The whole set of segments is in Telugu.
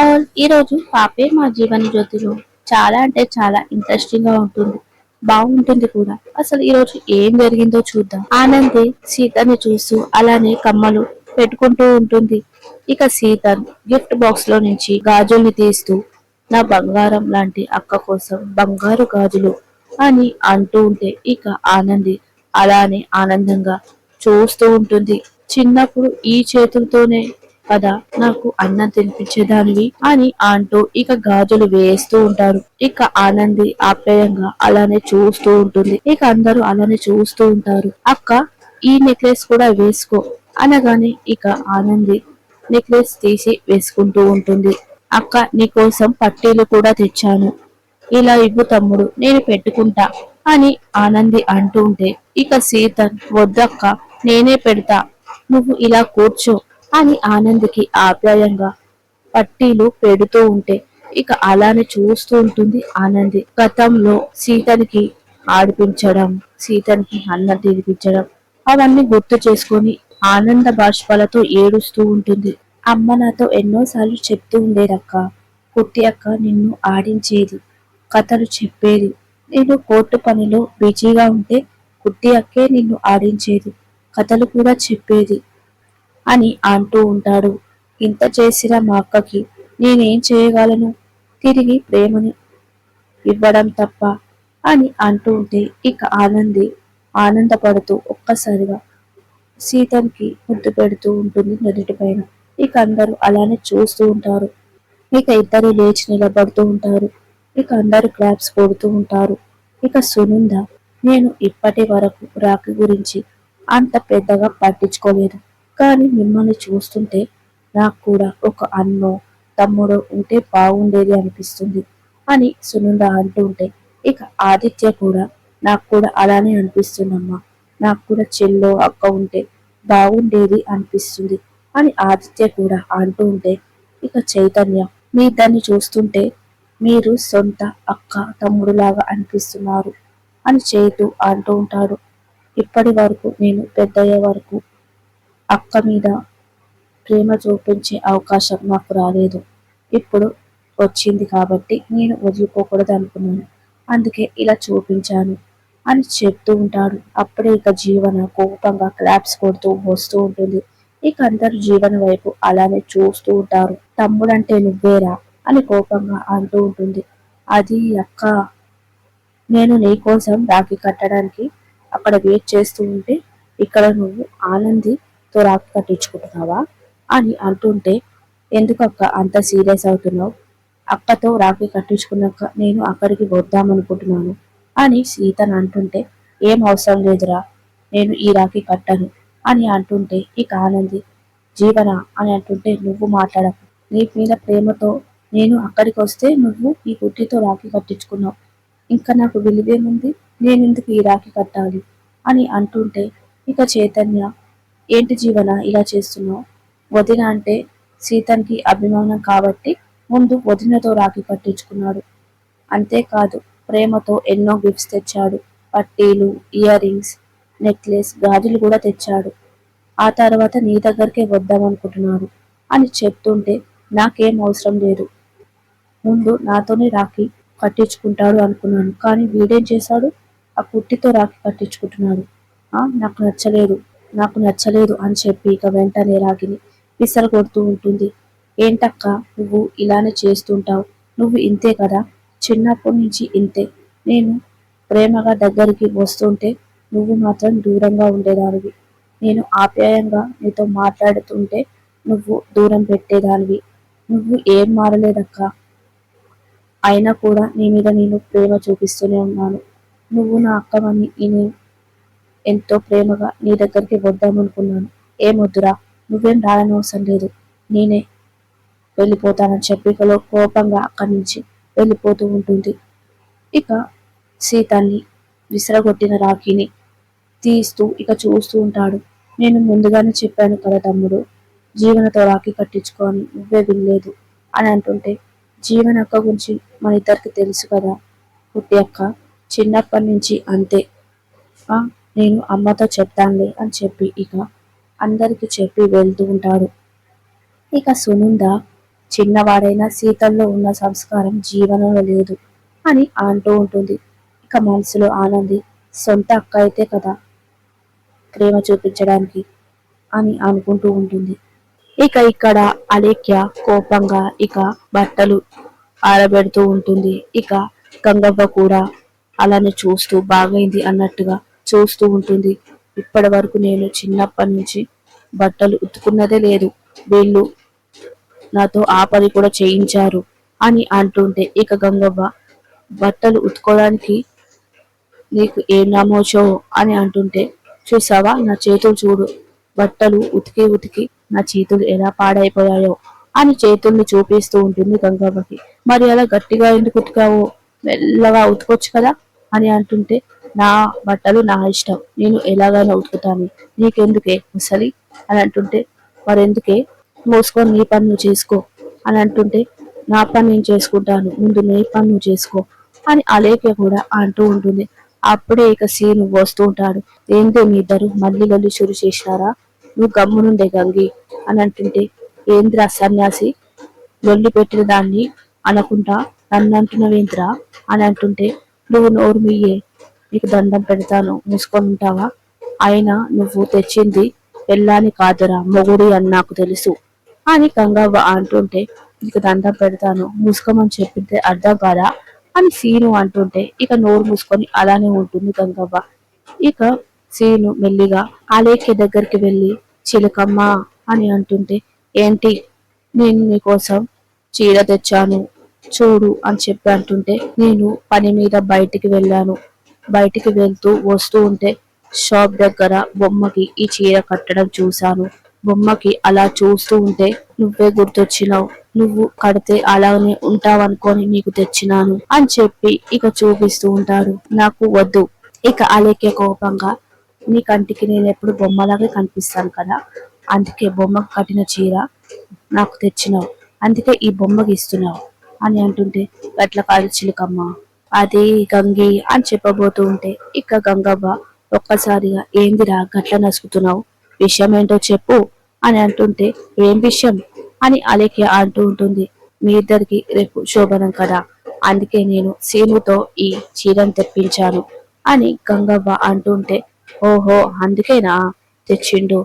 ఆల్ ఈరోజు పాపే మా జీవన జ్యోతిలో చాలా అంటే చాలా ఇంట్రెస్టింగ్గా ఉంటుంది. బాగుంటుంది కూడా. అసలు ఈరోజు ఏం జరిగిందో చూద్దాం. ఆనంది సీతని చూస్తూ అలానే కమ్మలు పెట్టుకుంటూ ఉంటుంది. ఇక సీత గిఫ్ట్ బాక్స్లో నుంచి గాజుల్ని తీస్తూ నా బంగారం లాంటి అక్క కోసం బంగారు గాజులు అని అంటూ ఉంటే ఇక ఆనంది అలానే ఆనందంగా చూస్తూ ఉంటుంది. చిన్నప్పుడు ఈ చేతులతోనే కదా నాకు అన్నం తినిపించేదానివి అని అంటూ ఇక గాజులు వేస్తూ ఉంటారు. ఇక ఆనంది ఆప్యాయంగా అలానే చూస్తూ ఉంటుంది. ఇక అందరూ అలానే చూస్తూ ఉంటారు. అక్క ఈ నెక్లెస్ కూడా వేసుకో. అనగానే ఇక ఆనంది నెక్లెస్ తీసి వేసుకుంటూ ఉంటుంది. అక్క నీకోసం పట్టీలు కూడా తెచ్చాను. ఇలా ఇవ్వు తమ్ముడు నేను పెట్టుకుంటా అని ఆనంది అంటూ ఉంటే ఇక సీత వద్దక్క నేనే పెడతా. నువ్వు ఇలా కూర్చో. అని ఆనంద్కి ఆప్యాయంగా పట్టీలు పెడుతూ ఉంటే ఇక అలానే చూస్తూ ఉంటుంది ఆనంది. గతంలో సీతనికి ఆడిపించడం సీతనికి అన్నం తినిపించడం అవన్నీ గుర్తు చేసుకొని ఆనంద బాష్పాలతో ఏడుస్తూ ఉంటుంది. అమ్మ నాతో ఎన్నోసార్లు చెప్తూ ఉండేదక్క కుట్టి అక్క నిన్ను ఆడించేది కథలు చెప్పేది. నేను కోర్టు పనిలో బిజీగా ఉంటే కుట్టి అక్కే నిన్ను ఆడించేది కథలు కూడా చెప్పేది. అని అంటూ ఉంటాడు. ఇంత చేసిన మా అక్కకి నేనేం చేయగలను? తిరిగి ప్రేమను ఇవ్వడం తప్ప అని అంటూ ఉంటే ఇక ఆనంది ఆనందపడుతూ ఒక్కసారిగా సీతంకి ముద్దు పెడుతూ ఉంటుంది నదుటి పైన. ఇక అందరూ అలానే చూస్తూ ఉంటారు. ఇక ఇద్దరు లేచి నిలబడుతూ ఉంటారు. ఇక అందరూ క్లాప్స్ కొడుతూ ఉంటారు. ఇక సునంద నేను ఇప్పటి వరకు రాఖీ గురించి అంత పెద్దగా పట్టించుకోలేదు. కానీ మిమ్మల్ని చూస్తుంటే నాకు కూడా ఒక అన్నో తమ్ముడో ఉంటే బాగుండేది అనిపిస్తుంది అని సునంద అంటుంటే ఇక ఆదిత్య కూడా నాకు కూడా అలానే అనిపిస్తుందమ్మా. నాకు కూడా చెల్లో అక్క ఉంటే బాగుండేది అనిపిస్తుంది అని ఆదిత్య కూడా అంటూ ఉంటే ఇక చైతన్య మీ దాన్ని చూస్తుంటే మీరు సొంత అక్క తమ్ముడులాగా అనిపిస్తున్నారు అని చేతు అంటూ ఉంటాడు ఇప్పటి వరకు నేను పెద్దయ్యే వరకు అక్క మీద ప్రేమ చూపించే అవకాశం నాకు రాలేదు. ఇప్పుడు వచ్చింది కాబట్టి నేను వదులుకోకూడదు అనుకున్నాను. అందుకే ఇలా చూపించాను అని చెప్తూ ఉంటాడు. అప్పుడే ఇక జీవన కోపంగా క్లాప్స్ కొడుతూ వస్తూ ఉంటుంది. ఇక అందరు జీవన వైపు అలానే చూస్తూ ఉంటారు. తమ్ముడంటే నువ్వేరా? అని కోపంగా అంటూ ఉంటుంది. అది అక్క నేను నీ కోసం రాఖీ కట్టడానికి అక్కడ వెయిట్ చేస్తూ ఉంటే ఇక్కడ నువ్వు ఆనంది తో రాఖీ కట్టించుకుంటున్నావా అని అంటుంటే ఎందుకు అక్క అంత సీరియస్ అవుతున్నావు? అక్కతో రాఖీ కట్టించుకున్నాక నేను అక్కడికి వద్దామనుకుంటున్నాను అని సీతను అంటుంటే ఏం అవసరం లేదురా నేను ఈ రాఖీ కట్టను అని అంటుంటే ఇక ఆనంది జీవన అని అంటుంటే నువ్వు మాట్లాడకు. నీ మీద ప్రేమతో నేను అక్కడికి వస్తే నువ్వు ఈ గుట్టితో రాఖీ కట్టించుకున్నావు. ఇంకా నాకు విలువేముంది? నేను ఎందుకు ఈ రాఖీ కట్టాలి? అని అంటుంటే ఇక చైతన్య ఏంటి జీవన ఇలా చేస్తున్నావు? వదిన అంటే సీతన్కి అభిమానం కాబట్టి ముందు వదినతో రాఖీ కట్టించుకున్నాడు. అంతేకాదు ప్రేమతో ఎన్నో గిఫ్ట్స్ తెచ్చాడు. పట్టీలు ఇయర్ రింగ్స్ నెక్లెస్ గాజులు కూడా తెచ్చాడు. ఆ తర్వాత నీ దగ్గరికే వద్దామనుకుంటున్నాడు అని చెప్తుంటే నాకేం అవసరం లేదు. ముందు నాతోనే రాఖీ కట్టించుకుంటాడు అనుకున్నాను. కానీ వీడేం చేశాడు? ఆ కుట్టితో రాఖీ కట్టించుకుంటున్నాడు. నాకు నచ్చలేదు. నాకు నచ్చలేదు అని చెప్పి ఇక వెంటనే రాగిని విసర కొడుతూ ఉంటుంది. ఏంటక్క నువ్వు ఇలానే చేస్తుంటావు? నువ్వు ఇంతే కదా? చిన్నప్పటి నుంచి ఇంతే. నేను ప్రేమగా దగ్గరికి వస్తుంటే నువ్వు మాత్రం దూరంగా ఉండేదానివి. నేను ఆప్యాయంగా నీతో మాట్లాడుతుంటే నువ్వు దూరం పెట్టేదానివి. నువ్వు ఏం మారలేదక్క. అయినా కూడా నీ మీద నేను ప్రేమ చూపిస్తూనే ఉన్నాను. నువ్వు నా అక్కవని నేను ఎంతో ప్రేమగా నీ దగ్గరికి వద్దామనుకున్నాను ఏమొద్దురా నువ్వేం రానవసరం లేదు. నేనే వెళ్ళిపోతానని చెప్పికలో కోపంగా అక్కడి నుంచి వెళ్ళిపోతూ ఉంటుంది. ఇక సీతాన్ని విసిరగొట్టిన రాఖీని తీస్తూ ఇక చూస్తూ ఉంటాడు. నేను ముందుగానే చెప్పాను కదా తమ్ముడు జీవనతో రాఖీ కట్టించుకొని నువ్వే వినలేదు అని అంటుంటే జీవన అక్క గురించి మన ఇద్దరికి తెలుసు కదా పుట్టి అక్క చిన్నప్పటి నుంచి అంతే. నేను అమ్మతో చెప్తానులే అని చెప్పి ఇక అందరికి చెప్పి వెళ్తూ ఉంటాడు. ఇక సునంద చిన్నవాడైనా సీతల్లో ఉన్న సంస్కారం జీవనంలో లేదు అని అంటూ ఉంటుంది. ఇక మనసులో ఆనంది సొంత అక్క అయితే కదా ప్రేమ చూపించడానికి అని అనుకుంటూ ఉంటుంది. ఇక ఇక్కడ అలేఖ్య కోపంగా ఇక బట్టలు ఆరబెడుతూ ఉంటుంది. ఇక గంగవ్వ కూడా అలానే చూస్తూ బాగైంది అన్నట్టుగా చూస్తూ ఉంటుంది. ఇప్పటి వరకు నేను చిన్నప్పటి నుంచి బట్టలు ఉతుకున్నదే లేదు. వీళ్ళు నాతో ఆ పని కూడా చేయించారు అని అంటుంటే ఇక గంగవ్వ బట్టలు ఉతుకోవడానికి నీకు ఏం నమోచో అని అంటుంటే చూసావా? నా చేతులు చూడు. బట్టలు ఉతికి ఉతికి నా చేతులు ఎలా పాడైపోయాయో అని చేతుల్ని చూపిస్తూ ఉంటుంది గంగవ్వకి. మరి అలా గట్టిగా ఎందుకు ఉతికావో? మెల్లగా ఉతుకొచ్చు కదా అని అంటుంటే నా బట్టలు నా ఇష్టం. నేను ఎలాగైనా ఉతుకుతాను. నీకెందుకే ముసలి? అని అంటుంటే మరెందుకే? మోసుకొని నీ పని నువ్వు చేసుకో. అని అంటుంటే నా పని నేను చేసుకుంటాను. ముందు నీ పని నువ్వు చేసుకో. అని అలేఖ్య కూడా అంటూ ఉంటుంది. అప్పుడే ఇక సీను వస్తూ ఉంటాడు. ఏందో మీ ఇద్దరు? మళ్ళీ లొల్లి షురు చేసినారా? నువ్వు గమ్మునుండే గంగి. అని అంటుంటే ఏంద్రా సన్యాసి? లొల్లి పెట్టిన దాన్ని అనకుండా నన్ను అంటున్నవేంద్రా అని అంటుంటే నువ్వు నోరు మీయే. నీకు దండం పెడతాను. మూసుకొని ఉంటావా అయినా నువ్వు తెచ్చింది పెళ్ళాని కాదురా మొగుడి అని నాకు తెలుసు. అని గంగవ్వ అంటుంటే నీకు దండం పెడతాను మూసుకోమని చెప్పితే అర్థం కాదా? అని సీను అంటుంటే ఇక నోరు మూసుకొని అలానే ఉంటుంది గంగవ్వ. ఇక సీను మెల్లిగా ఆలేఖ్య దగ్గరికి వెళ్ళి చిలకమ్మ అని అంటుంటే ఏంటి? నేను నీకోసం చీర తెచ్చాను. చూడు అని చెప్పి అంటుంటే నేను పని మీద బయటికి వెళ్ళాను. బయటికి వెళ్తూ వస్తూ ఉంటే షాప్ దగ్గర బొమ్మకి ఈ చీర కట్టడం చూశాను. బొమ్మకి అలా చూస్తూ ఉంటే నువ్వే గుర్తొచ్చినావు. నువ్వు కడితే అలానే ఉంటావనుకొని నీకు తెచ్చినాను అని చెప్పి ఇక చూపిస్తూ ఉంటారు నాకు వద్దు. ఇక అలేకే కోపంగా నీ కంటికి నేను ఎప్పుడు బొమ్మలాగే కనిపిస్తాను కదా? అందుకే బొమ్మకు కట్టిన చీర నాకు తెచ్చినావు. అందుకే ఈ బొమ్మకి ఇస్తున్నావు అని అంటుంటే గట్ల కాదు చిలుకమ్మ? అది గంగి అని చెప్పబోతూ ఉంటే ఇక గంగవ్వ ఒక్కసారిగా ఏందిరా గట్ల నసుకుతున్నావు? విషయం ఏంటో చెప్పు అని అంటుంటే ఏం విషయం? అని అలేఖ్య అంటూ ఉంటుంది మీ ఇద్దరికి రేపు శోభనం కదా అందుకే నేను సీనుతో ఈ చీరను తెప్పించాను అని గంగవ్వ అంటుంటే ఓహో అందుకేనా? తెచ్చిండు.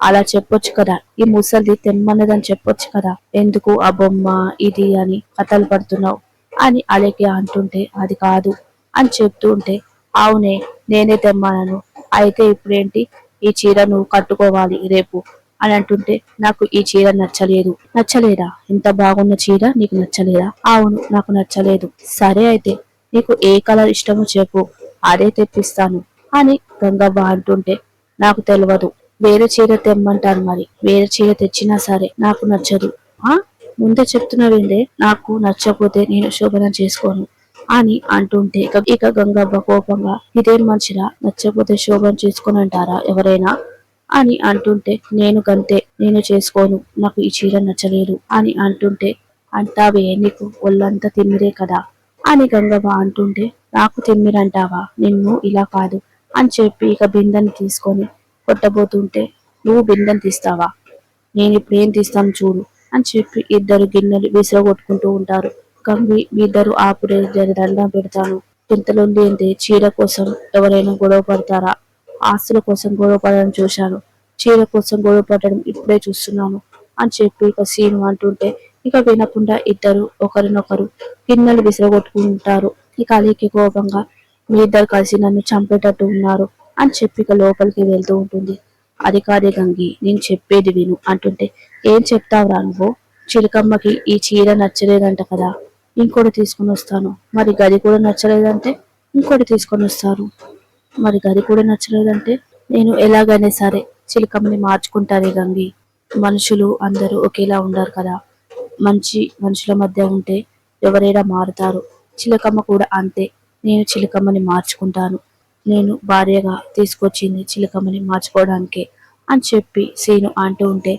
అలా చెప్పొచ్చు కదా ఈ ముసలిది తెమ్మన్నదని చెప్పొచ్చు కదా ఎందుకు ఆ బొమ్మ ఇది అని కథలు పడుతున్నావు? అని అలేఖ్య అంటుంటే అది కాదు అని చెప్తూ ఉంటే అవునే నేనే తెమ్మనను అయితే ఇప్పుడేంటి? ఈ చీర నువ్వు కట్టుకోవాలి రేపు అని అంటుంటే నాకు ఈ చీర నచ్చలేదు. నచ్చలేదా? ఇంత బాగున్న చీర నీకు నచ్చలేదా? అవును నాకు నచ్చలేదు. సరే అయితే నీకు ఏ కలర్ ఇష్టమో చెప్పు. అదే తెప్పిస్తాను అని గంగవ్వ అంటుంటే నాకు తెలియదు వేరే చీర తెమ్మంటాను మరి. వేరే చీర తెచ్చినా సరే నాకు నచ్చదు. ఆ? ముందే చెప్తున్నావేందే నాకు నచ్చకపోతే నేను శోభనం చేసుకోను అని అంటుంటే ఇక గంగవ్వ కోపంగా ఇదేం మంచిరా నచ్చకపోతే శోభనం చేసుకొని అంటారా ఎవరైనా? అని అంటుంటే నేను గంతే నేను చేసుకోను నాకు ఈ చీర నచ్చలేదు అని అంటుంటే అంటావే నీకు ఒళ్ళంతా తిమ్మిరే కదా అని గంగవ్వ అంటుంటే నాకు తిమ్మిరంటావా నిన్ను ఇలా కాదు అని చెప్పి ఇక బిందెని తీసుకొని కొట్టబోతుంటే నువ్వు బిందెని తీస్తావా? నేను ఇప్పుడు ఏం తీస్తాను చూడు అని చెప్పి ఇద్దరు గిన్నెలు విసిరగొట్టుకుంటూ ఉంటారు. గంగి మీ ఇద్దరు ఆపుడే జరి దండం పెడతాను. ఇంతలోండి ఏంటి? చీర కోసం ఎవరైనా గొడవ పడతారా? ఆస్తుల కోసం గొడవ పడడం చూశాను. చీర కోసం గొడవ పడడం ఇప్పుడే చూస్తున్నాను అని చెప్పి ఇక సీను అంటుంటే ఇక వినకుండా ఇద్దరు ఒకరినొకరు గిన్నెలు విసిరగొట్టుకుంటారు. ఇక అలీకి కోపంగా మీ ఇద్దరు కలిసి నన్ను చంపేటట్టు ఉన్నారు అని చెప్పి ఇక లోపలికి వెళ్తూ ఉంటుంది. అది కాదే గంగి నేను చెప్పేది విను అంటుంటే ఏం చెప్తావురా నువ్వు? చిలకమ్మకి ఈ చీర నచ్చలేదంట కదా ఇంకోటి తీసుకొని వస్తాను. మరి గది కూడా నచ్చలేదంటే ఇంకోటి తీసుకొని వస్తాను మరి గది కూడా నచ్చలేదంటే నేను ఎలాగైనా సరే చిలకమ్మని మార్చుకుంటారే గంగి. మనుషులు అందరూ ఒకేలా ఉండరు కదా. మంచి మనుషుల మధ్య ఉంటే ఎవరైనా మారుతారు. చిలకమ్మ కూడా అంతే నేను చిలకమ్మని మార్చుకుంటాను. నేను భార్యగా తీసుకొచ్చింది చిలకమ్మని మార్చుకోవడానికే అని చెప్పి సీను అంటూ ఉంటే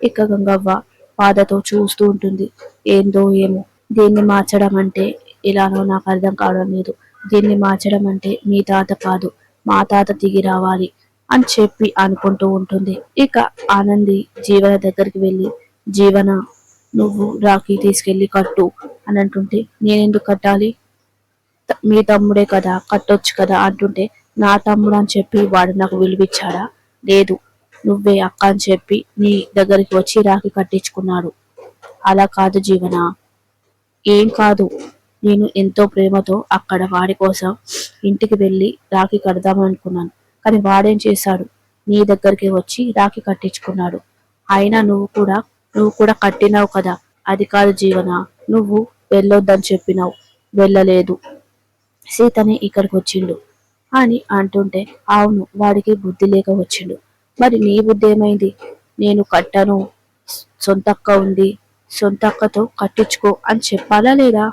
ఇక గంగవ్వ బాధతో చూస్తూ ఉంటుంది. ఏందో ఏమో. దీన్ని మార్చడం అంటే ఇలానో నాకు అర్థం కావడం లేదు. దీన్ని మార్చడం అంటే మీ తాత కాదు మా తాత దిగి రావాలి అని చెప్పి అనుకుంటూ ఉంటుంది. ఇక ఆనంది జీవన దగ్గరికి వెళ్ళి జీవన నువ్వు రాఖీ తీసుకెళ్ళి కట్టు అని అంటుంటే నేనెందుకు కట్టాలి? మీ తమ్ముడే కదా కట్టొచ్చు కదా అంటుంటే నా తమ్ముడు అని చెప్పి వాడు నాకు విలువిచ్చాడా? లేదు నువ్వే అక్క అని చెప్పి నీ దగ్గరికి వచ్చి రాఖీ కట్టించుకున్నాడు. అలా కాదు జీవన. ఏం కాదు నేను ఎంతో ప్రేమతో అక్కడ వాడి కోసం ఇంటికి వెళ్ళి రాఖీ కడదామని అనుకున్నాను. కానీ వాడేం చేశాడు? నీ దగ్గరికి వచ్చి రాఖీ కట్టించుకున్నాడు. అయినా నువ్వు కూడా నువ్వు కూడా కట్టినావు కదా. అది కాదు జీవన నువ్వు వెళ్ళొద్దని చెప్పినావు. వెళ్ళలేదు. సీతనే ఇక్కడికి వచ్చిండు. అని అంటుంటే అవును వాడికి బుద్ధి లేక వచ్చిండు. మరి నీ బుద్ధి ఏమైంది? నేను కట్టను. సొంత అక్క ఉంది. సొంత అక్కతో కట్టించుకో అని చెప్పాలా లేదా?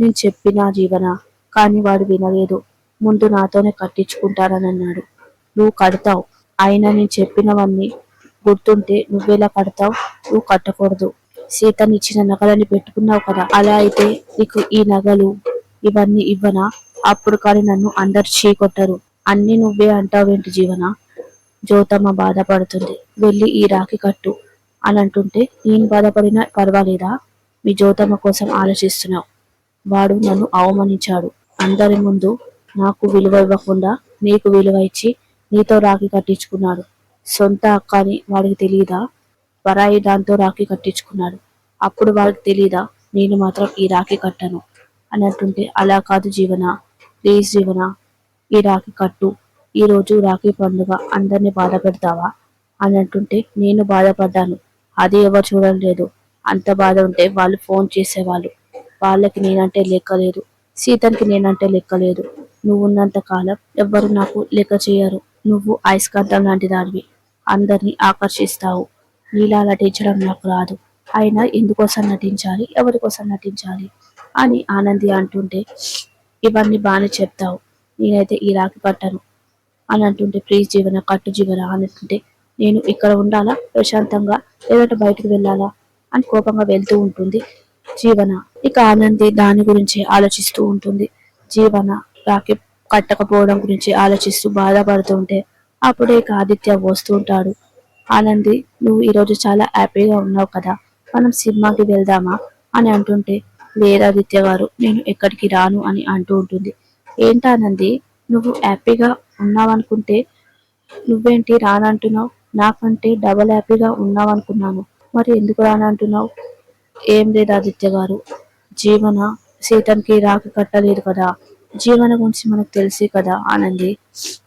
నేను చెప్పినా జీవన కానీ వాడు వినలేదు. ముందు నాతోనే కట్టించుకుంటానని అన్నాడు. నువ్వు కడతావు. అయినా నేను చెప్పినవన్నీ గుర్తుంటే నువ్వెలా కడతావు? నువ్వు కట్టకూడదు. సీతనిచ్చిన నగలని పెట్టుకున్నావు కదా. అలా అయితే నీకు ఈ నగలు ఇవన్నీ ఇవ్వనా? అప్పుడు కానీ నన్ను అందరు చీకొట్టరు. అన్ని నువ్వే అంటావేంటి జీవన? జ్యోతమ్మ బాధపడుతుంది. వెళ్ళి ఈ రాఖీ కట్టు. అని అంటుంటే నేను బాధపడినా పర్వాలేదా? మీ జ్యోతమ్మ కోసం ఆలోచిస్తున్నావు. వాడు నన్ను అవమానించాడు. అందరి ముందు నాకు విలువ ఇవ్వకుండా నీకు విలువ ఇచ్చి నీతో రాఖీ కట్టించుకున్నాడు. సొంత అక్క అని వాడికి తెలియదా పరాయి దాంతో రాఖీ కట్టించుకున్నాడు. అప్పుడు వాడికి తెలియదా నేను మాత్రం ఈ రాఖీ కట్టను. అని అంటుంటే అలా కాదు జీవన? ప్లీజ్ జీవన ఈ రాఖీ కట్టు ఈ రోజు రాఖీ పండుగ అందరినీ బాధ పెడతావా అని అంటుంటే నేను బాధపడ్డాను. అది ఎవరు చూడలేదు అంత బాధ ఉంటే వాళ్ళు ఫోన్ చేసేవాళ్ళు. వాళ్ళకి నేనంటే లెక్కలేదు సీతన్కి సీతనికి నేనంటే లెక్కలేదు నువ్వున్నంత నువ్వు ఉన్నంత కాలం ఎవ్వరు నాకు లెక్క చేయరు. నువ్వు అయస్కాంతం లాంటి దానివి. అందరినీ ఆకర్షిస్తావు. నీలా నటించడం నాకు రాదు. అయినా ఎందుకోసం నటించాలి? ఎవరికోసం నటించాలి? అని ఆనంది అంటుంటే ఇవన్నీ బాగానే చెప్తావు. నేనైతే ఈ రాకి పట్టను. అని అంటుంటే ప్లీజ్ జీవన కట్టు జీవన అని అంటుంటే నేను ఇక్కడ ఉండాలా? ప్రశాంతంగా లేదంటే బయటకు వెళ్ళాలా? అని కోపంగా వెళ్తూ ఉంటుంది జీవన. ఇక ఆనంది దాని గురించి ఆలోచిస్తూ ఉంటుంది. జీవన రాకి కట్టకపోవడం గురించి ఆలోచిస్తూ బాధపడుతూ ఉంటే అప్పుడే ఇక ఆదిత్య వస్తూ ఉంటాడు. ఆనంది నువ్వు ఈరోజు చాలా హ్యాపీగా ఉన్నావు కదా? మనం సినిమాకి వెళ్దామా? అని అంటుంటే లేదు ఆదిత్య గారు నేను ఎక్కడికి రాను అని అంటూ ఉంటుంది. ఏంటానంది నువ్వు హ్యాపీగా ఉన్నావనుకుంటే నువ్వేంటి రానంటున్నావు? నాకంటే డబల్ హ్యాపీగా ఉన్నావనుకున్నాను. మరి ఎందుకు రానంటున్నావు? ఏం లేదు ఆదిత్య గారు? జీవన సీతన్కి రాకి కట్టలేదు కదా. జీవన గురించి మనకు తెలిసి కదా ఆనంది?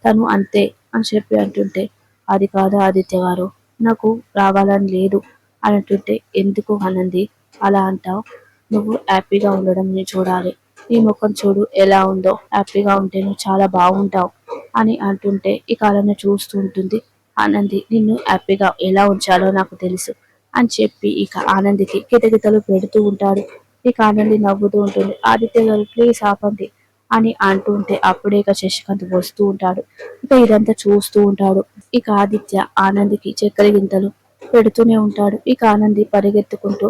తను అంతే అని చెప్పి అంటుంటే అది కాదు ఆదిత్య గారు? నాకు రావాలని లేదు అని అంటుంటే ఎందుకు ఆనంది? అలా అంటావు? నువ్వు హ్యాపీగా ఉండడం నేను చూడాలి. నీ ముఖం చూడు ఎలా ఉందో. హ్యాపీగా ఉంటే నువ్వు చాలా బాగుంటావు అని అంటుంటే ఈ కాలంలో చూస్తూ ఉంటుంది. ఆనంది నిన్ను హ్యాపీగా ఎలా ఉంచాలో నాకు తెలుసు అని చెప్పి ఇక ఆనందికి కిటకితలు పెడుతూ ఉంటాడు. ఇక ఆనంది నవ్వుతూ ఉంటుంది. ఆదిత్య గారు ప్లీజ్ ఆపండి అని అంటూ ఉంటే అప్పుడే ఇక శశికాంత్ వస్తూ ఉంటాడు. ఇక ఇదంతా చూస్తూ ఉంటాడు. ఇక ఆదిత్య ఆనందికి చక్కెర గింతలు పెడుతూనే ఉంటాడు. ఇక ఆనంది పరిగెత్తుకుంటూ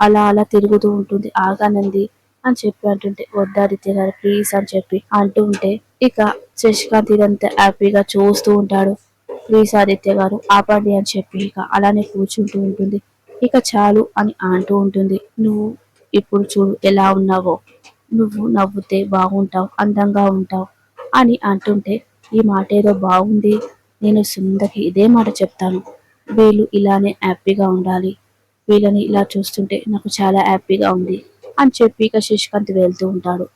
అలా అలా తిరుగుతూ ఉంటుంది. ఆగానంది అని చెప్పి అంటుంటే వద్దాదిత్య గారు ప్లీజ్ అని చెప్పి అంటూ ఉంటే ఇక శశికాంత్ ఇదంతా హ్యాపీగా చూస్తూ ఉంటాడు. ప్లీజ్ ఆదిత్య గారు ఆపండి అని చెప్పి ఇక అలానే కూర్చుంటూ ఉంటుంది. ఇక చాలు అని అంటూ ఉంటుంది. నువ్వు ఇప్పుడు చూడు ఎలా ఉన్నావో. నువ్వు నవ్వుతే బాగుంటావు అందంగా ఉంటావు అని అంటుంటే ఈ మాట ఏదో బాగుంది. నేను సుందకి ఇదే మాట చెప్తాను. వీళ్ళు ఇలానే హ్యాపీగా ఉండాలి. వీళ్ళని ఇలా చూస్తుంటే నాకు చాలా హ్యాపీగా ఉంది అని చెప్పి ఇక శశికాంత్ వెళ్తూ ఉంటాడు.